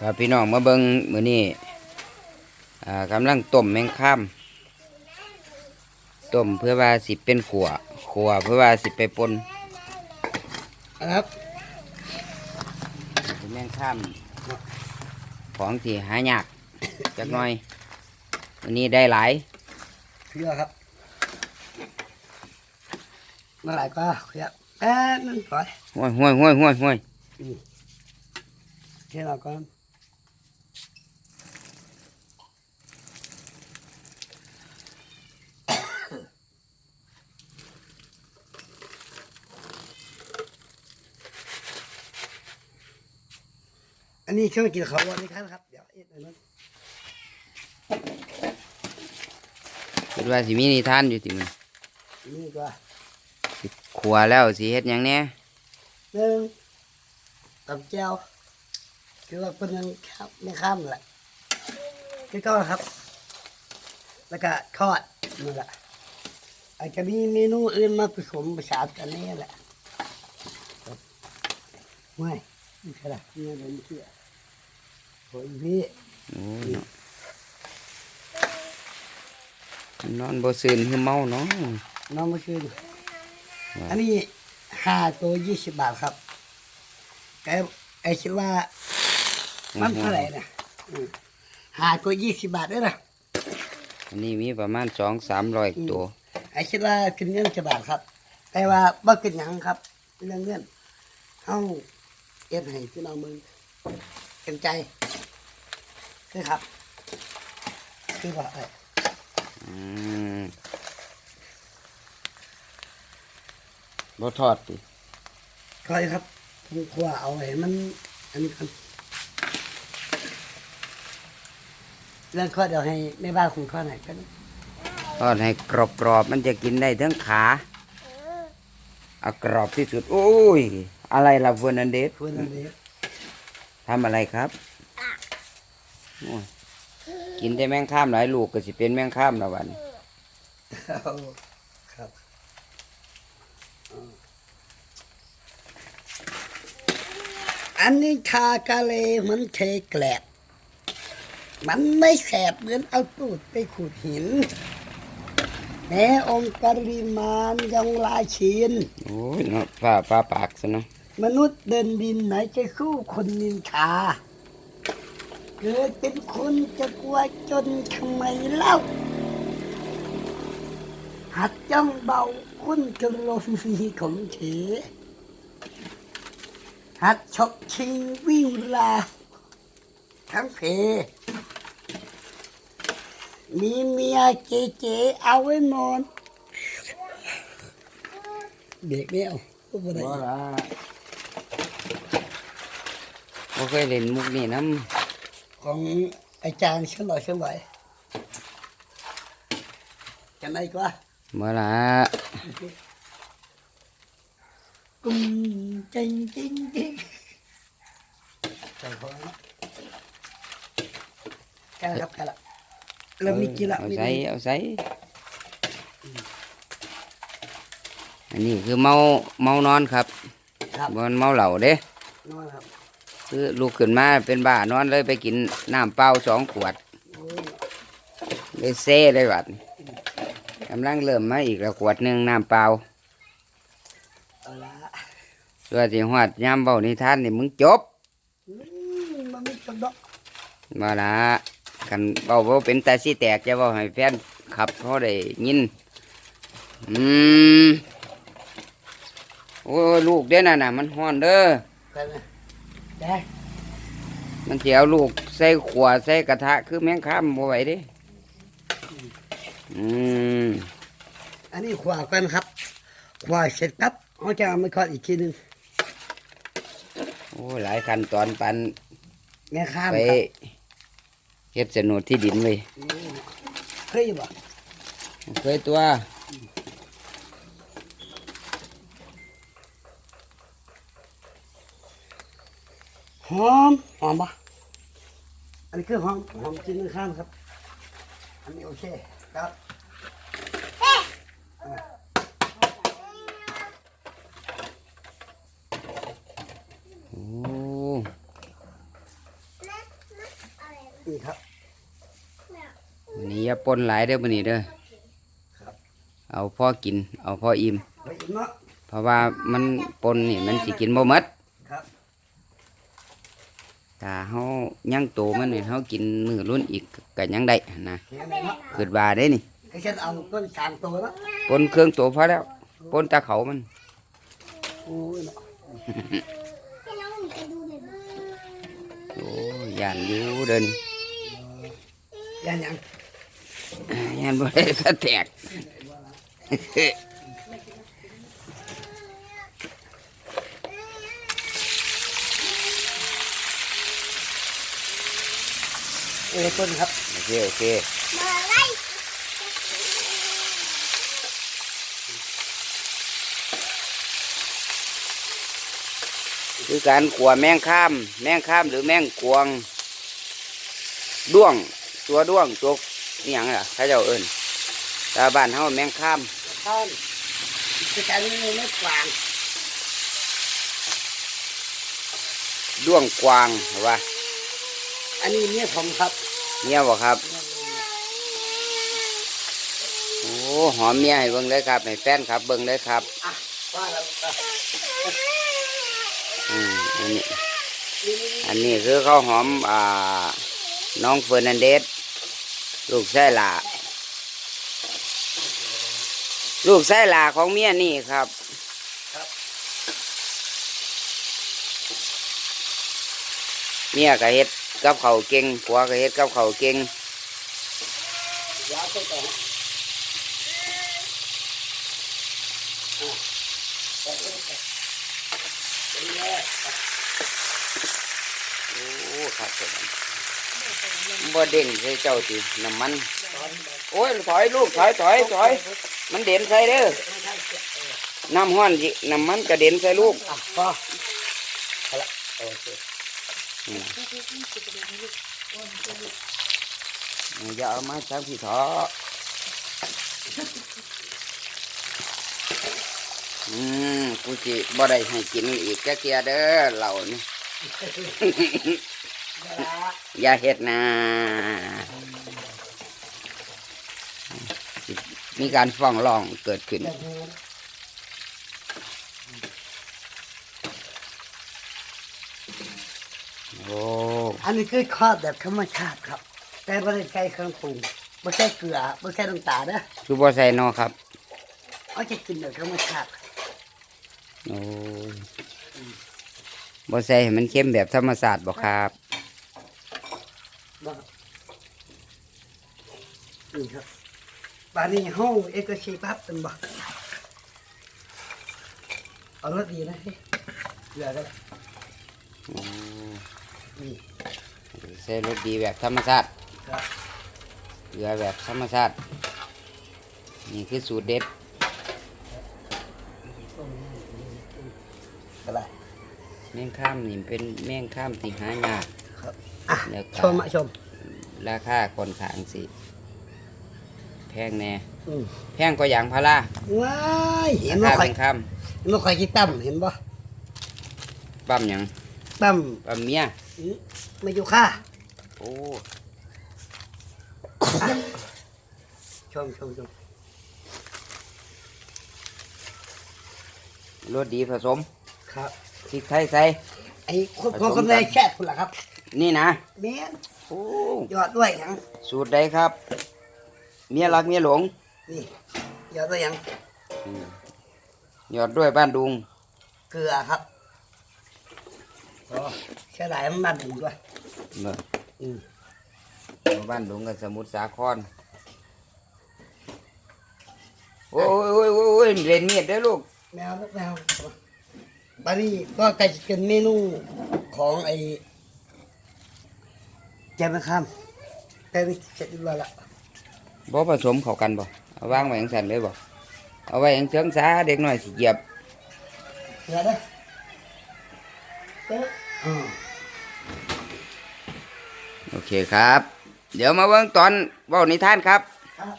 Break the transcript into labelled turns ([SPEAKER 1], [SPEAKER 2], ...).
[SPEAKER 1] ครับพี่น้องมาเบิงมื้อนี้อ่ากำลังต้มแมงค่ามต้มเพื่อว่าสิเป็นขัวขัวเพื่อว่าสิไปปน
[SPEAKER 2] ครับ
[SPEAKER 1] เป็นแมงค่ามของที่หายากจักหน่อยวันนี้ได้หลาย
[SPEAKER 2] เชื่อครับเมื่อไหร่ก็เชื่อแป๊บนึงก่อน
[SPEAKER 1] ห้วยห้วยห้วยห้วยห้วย
[SPEAKER 2] เชื่อเราก่อน อันนี้ช่วยกินเขาวันนี้ครับครับเดี๋ยวเอ็ดอันนั้น
[SPEAKER 1] คิดว่าสิมีนิทานอยู่ที่มัน
[SPEAKER 2] นี่ก็
[SPEAKER 1] ขัวแล้วสิเฮ็ดหยังแหน่
[SPEAKER 2] หนึ่งกับเจ้าคือว่าเป็นยังครับไม่ข้ามแหละคือก็ครับ แล้วก็ทอดนี่แหละอาจจะมีเมนูอื่นมาผสมผสานกันนี่แหละครับไม่ไม่ใช่ละนี่อะไรไม่เชื่อ โอ้ยพี่
[SPEAKER 1] โอ้ยเนาะนอนบ่ซื่นคือเมาเนาะ
[SPEAKER 2] น้องมาคืนอันนี้ห้าตัวยี่สิบบาทครับไอ้ไอ้คิดว่า มันเท่าไหร่นะอืมหาตัวยี่สิบบาทด้วยนะ
[SPEAKER 1] อันนี้มีประมาณสองสามร้อยตัว
[SPEAKER 2] ไอ้คิดว่ากินเงินจะบาทครับ แต่ว่าบ่กินหยังครับเรื่องเงินเฮาเอ็ดให้พี่น้องมึงเต็มใจ คือครับ คือว่าไอ้
[SPEAKER 1] อืมบ่ทอดติ
[SPEAKER 2] คอยครับผมครัวเอาไว้มัน อันนี้ครับเรื่องข้อเดี๋ยวให้แม่บ้านคุณข้อไหนกัน
[SPEAKER 1] ทอดให้กรอบๆมันจะกินได้ทั้งขาเอากรอบที่สุดโอ้ย อะไรล่ะเฟอร์นันเดส
[SPEAKER 2] คุณอันนี้
[SPEAKER 1] ทำอะไรครับโอ้ย กินได้แมงข้ามหลายลูกก็สิเป็นแมงข้ามละวัน
[SPEAKER 2] เอาครับอันนี้ชากาเลมันเทแกลบ มันไม่แสบเหมือนเอาตูดไปขูดหินแม้องค์ปริมาณยังลาชิน
[SPEAKER 1] โอ้ยเนาะป้าป้าปากซะเนาะ
[SPEAKER 2] มนุษย์เดินดินไหนจะสู้คนนินชา เกิดเป็นคนจะกลัวจนทำไมเล่า หัดจ้องเบาคุณกระลมมีของเถหัดชกชิงวิ่งราทั้งเพมีเมียเก๋ๆเอาไว้นอนเด็กไม่เอาพูดบ่ได้
[SPEAKER 1] บ่ละบ่เคยเล่นมุกนี่น้ำ
[SPEAKER 2] ของอาจารย์เชื่อหน่อยเชื่อไหวกันไหนก็ำ
[SPEAKER 1] บ่ละ
[SPEAKER 2] กุ้งจริงจริงจริงใส่พอแล้วแค่ละครับแค่ละเริ่มมีกินละ
[SPEAKER 1] เอา
[SPEAKER 2] มี
[SPEAKER 1] ใส่
[SPEAKER 2] กิน
[SPEAKER 1] เอาใส่อันนี้คือเมาเมานอนครับ
[SPEAKER 2] ครับ
[SPEAKER 1] บ่มันเมาเหล้าเด้
[SPEAKER 2] นอน ครับ
[SPEAKER 1] คือลุกขึ้นมาเป็นบ้านอนเลยไปกินน้ำเปล่าสองขวด
[SPEAKER 2] โอ้ย
[SPEAKER 1] เลยเซ่เลยบัดนี้กำลังเริ่มมาอีกแล้วขวดหนึ่งน้ำเปล่า
[SPEAKER 2] เอาละ
[SPEAKER 1] ตัวที่หอดยามเบานิทานนี่มึงจบ
[SPEAKER 2] อืมมันไม่จบดอก
[SPEAKER 1] มาละกันเบาเบาเป็นตาสีแตกจะเบาให้แฟนขับเขาได้ยินอืมโอ้ยลูกเด้อน่ะน่ะมันฮ้อนเด้อ
[SPEAKER 2] ไปนะแก
[SPEAKER 1] มันเสียวลูกใส่ขวดใส่กระทะคือแมงข้ามบ่ไหวเด้อืม
[SPEAKER 2] อันนี้ขวากันครับ ขวาเสร็จครับเขาจะเอามาทอดอีกทีหนึ่ง
[SPEAKER 1] โอ้ยหลายขั้นตอนปัน
[SPEAKER 2] แง่ข้าม
[SPEAKER 1] ไป
[SPEAKER 2] ครับ
[SPEAKER 1] เฮ็ดโฉนดที่ดินเลย
[SPEAKER 2] เคยบ่
[SPEAKER 1] เคยตัว
[SPEAKER 2] หอมหอมปะอันนี้คือหอมหอมจริงข้ามครับ อันนี้โอเคครับ
[SPEAKER 1] โอ้
[SPEAKER 2] นี่ครับ
[SPEAKER 1] วันนี้อย่าปนหลายเด้อมื้อนี้เด้อ
[SPEAKER 2] ครับ
[SPEAKER 1] เอาพอกิน เอาพออิ่ม
[SPEAKER 2] ไว้อีกเนาะ
[SPEAKER 1] เพราะว่ามันปนนี่มันสิกินบ่หมด
[SPEAKER 2] ครับ
[SPEAKER 1] ถ้าเฮายังโตมันนี่เฮากินมื้อรุ่นอีกก็ยังได้นะ
[SPEAKER 2] เห็นไหมเนาะ
[SPEAKER 1] คิดว่าได้นี่
[SPEAKER 2] ไอ้เช่นเอาต้นสามตัวเนาะ
[SPEAKER 1] ปนเครื่องโตพอแล้วปนตาเขามัน
[SPEAKER 2] โอ้ยเนาะ
[SPEAKER 3] ให้น้องหนูไปดูหน่อย
[SPEAKER 1] โอ้ยย่านอยู่เดิน
[SPEAKER 2] ยันยัง
[SPEAKER 1] ย่านบ่ได้ถ้าแตก
[SPEAKER 2] เออต้นครับ
[SPEAKER 1] โอเค โอเค
[SPEAKER 3] มาไล่
[SPEAKER 1] คือการขัวแมงข้าม แมงข้ามหรือแมงกวง ด้วง ตัวด้วง ตัวนี่หยังล่ะเขาเจ้าเอิ้นแต่บ้านเฮาแมงข้าม
[SPEAKER 2] ท่านจะการนี้ไม่กวาง
[SPEAKER 1] ด้วงกวางว่า
[SPEAKER 2] อันนี้เนี่ยผมครับ
[SPEAKER 1] เมียบ่ครับ โอ้หอมเมียให้เบิ่งเลยครับให้แฟนครับ เบิ่งเลยครับ
[SPEAKER 2] อะว่าแล้วอะ
[SPEAKER 1] อืมอันนี้
[SPEAKER 2] นี่นี่นี่
[SPEAKER 1] อันนี้คือข้าวหอมอ่า น้องเฟอร์นันเดสลูกไส้หลาลูกไส้หลาของเมียนี่ครับเมียก็เฮ็ด กับเขาเก่งผัวก็เฮ็ดกับเขาเก่ง
[SPEAKER 2] ยาวไปต่ออะไปเลยไปเลย
[SPEAKER 1] โอ้ครับบ่เด่นใส่เจ้าติน้ำมัน โอ้ยถอยลูกถอยถอยถอยมันเด่นใส่เด้อน้ำห้อนสิน้ำมันกระเด็นใส่ลูก
[SPEAKER 2] อะพอ อาละโอเค
[SPEAKER 1] นี่อย่าเอามาจังพี่ถออืมกูสิบ่ได้ให้กินอีกแกเกียเด้อเหล่านี่ อย่าเฮ็ดนะมีการฟ้องร้องเกิดขึ้น
[SPEAKER 2] เดี๋ยวดู
[SPEAKER 1] โอ้
[SPEAKER 2] อันนี้คือครอบแบบธรรมชาติครับ แต่ไม่ได้ใช้เครื่องปรุงไม่ใช่เกลือไม่ใช่น้ำตาลนะ
[SPEAKER 1] คือบ่ใส่นอครับ
[SPEAKER 2] เอาจะกินแบบธรรมชาติ
[SPEAKER 1] โอ้ยบ่ใส่ให้มันเข้มแบบธรรมศาสตร์บ่ครับ
[SPEAKER 2] บ่นี่ครับบานนี้ห้องเอกชีปั๊บเป็นบ่เอารถดีนะเฮ้ยเหลือได้
[SPEAKER 1] โอ้
[SPEAKER 2] นี่
[SPEAKER 1] ใส่รสดีแบบธรรมชาติ
[SPEAKER 2] ครับ
[SPEAKER 1] เกลือแบบธรรมชาติ นี่คือสูตรเด็ด
[SPEAKER 2] ก็ได้
[SPEAKER 1] แมงข้ามนี่เป็นแมงข้ามที่หายาก
[SPEAKER 2] ครับอะ
[SPEAKER 1] แล้วก็
[SPEAKER 2] ชมอะชม
[SPEAKER 1] ราคาค่อนข้างสิแพงแน่
[SPEAKER 2] อืม
[SPEAKER 1] แพงก็อย่างพารา
[SPEAKER 2] ว้ายเห็น
[SPEAKER 1] รา
[SPEAKER 2] ว่า
[SPEAKER 1] คา
[SPEAKER 2] ข่อย
[SPEAKER 1] แมงข้าม
[SPEAKER 2] เห็นว่าข่อยคิดตั้มเห็นบ่
[SPEAKER 1] ปั๊มหยัง
[SPEAKER 2] ตั้ม
[SPEAKER 1] ปั๊มเมีย
[SPEAKER 2] อื้อไม่อยู่ค่า
[SPEAKER 1] โอ้
[SPEAKER 2] ชมชมชม
[SPEAKER 1] รสดีผสม
[SPEAKER 2] ครับ
[SPEAKER 1] พริกไทยใส่
[SPEAKER 2] ไอ้คนคนคนในแค่คุณล่ะครับ
[SPEAKER 1] นี่นะ
[SPEAKER 2] แม่น
[SPEAKER 1] โอ้
[SPEAKER 2] ยอดด้วยหยัง
[SPEAKER 1] สูตรใดครับ เมียรักเมียหลง
[SPEAKER 2] นี่ยอดด้วยหยัง
[SPEAKER 1] อืมยอดด้วยบ้านดุง
[SPEAKER 2] เกลือครับโอ้ เสียดายมันมาดูด้วย
[SPEAKER 1] เนอะ
[SPEAKER 2] อืม
[SPEAKER 1] บ้านดุงกับสมุทรสาคร โอ้ยโอ้ยโอ้ยโอ้ยเล่นเมียดเด้อลูก
[SPEAKER 2] แมวลูกแมวบัดนี้ก็ใกล้จะเป็นเมนูของไอ้แกมนะครับแต่นี่เสร็จเรียบร้อยละ
[SPEAKER 1] บ่ผสมเข้ากันบ่เอาวางไว้อย่างสั่นเลยบ่เอาไว้อย่างเชิงซาเด็กน้อยสิเหยียบ
[SPEAKER 2] เกลือเด้อ เด้ออืม
[SPEAKER 1] โอเคครับ เดี๋ยวมาเบิ่งตอนเว้านิทานครับ
[SPEAKER 2] ครับ